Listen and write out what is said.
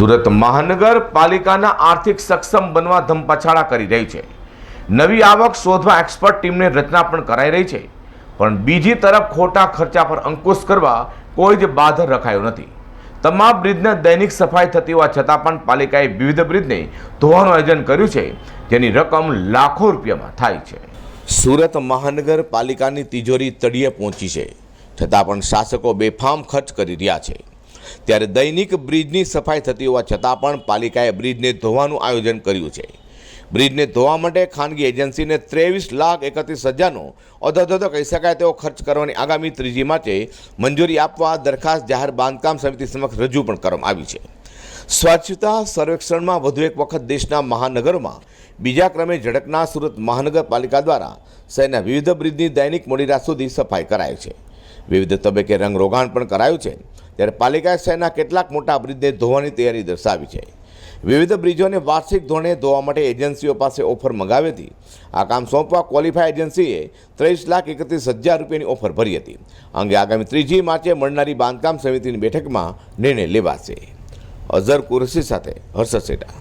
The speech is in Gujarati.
સુરત મહાનગરપાલિકાના આર્થિક સક્ષમ બનવા ધમપછાડા કરી રહી છે. નવી આવક શોધવા એક્સપર્ટ ટીમને રચના પણ કરાઈ રહી છે. પણ બીજી તરફ ખોટા ખર્ચા પર અંકુશ કરવા કોઈ જ બાધર રખાયો નથી. તમામ બ્રિજને દૈનિક સફાઈ થતી હોવા છતાં પણ પાલિકાએ વિવિધ બ્રિજને ધોવાનું આયોજન કર્યું છે. જેની રકમ લાખો રૂપિયામાં થાય છે. સુરત મહાનગરપાલિકાની તિજોરી તળિયે પહોંચી છે. છતાં પણ શાસકો બેફામ ખર્ચ કરી રહ્યા છે. ત્યારે દૈનિક બ્રિજની સફાઈ થતી હોવા છતાં પણ પાલિકાએ બ્રિજને ધોવાનું આયોજન કર્યું છે. બ્રિજને ધોવા માટે ખાનગી એજન્સીને ત્રેવીસ લાખ એકત્રીસ હજારનો અધધો કહી શકાય તેવો ખર્ચ કરવાની આગામી ત્રીજી માટે મંજૂરી આપવા દરખાસ્ત જાહેર બાંધકામ સમિતિ સમક્ષ રજૂ પણ કરવામાં આવી છે. સ્વચ્છતા સર્વેક્ષણમાં વધુ એક વખત દેશના મહાનગરોમાં બીજા ક્રમે ઝડપના સુરત મહાનગરપાલિકા દ્વારા શહેરના વિવિધ બ્રિજની દૈનિક મોડી સુધી સફાઈ કરાય છે. વિવિધ તબક્કે રંગરોગાણ પણ કરાયું છે. ત્યારે પાલિકાએ શહેરના કેટલાક મોટા બ્રિજને ધોવાની તૈયારી દર્શાવી છે. વિવિધ બ્રિજોને વાર્ષિક ધોરણે ધોવા માટે એજન્સીઓ પાસે ઓફર મંગાવી હતી. આ કામ સોંપવા ક્વોલિફાય એજન્સીએ ત્રેવીસ લાખ એકત્રીસ હજાર રૂપિયાની ઓફર ભરી હતી. અંગે આગામી ત્રીજી માર્ચે મળનારી બાંધકામ સમિતિની બેઠકમાં નિર્ણય લેવાશે. અઝર કુરશી સાથે હર્ષદ સેટા.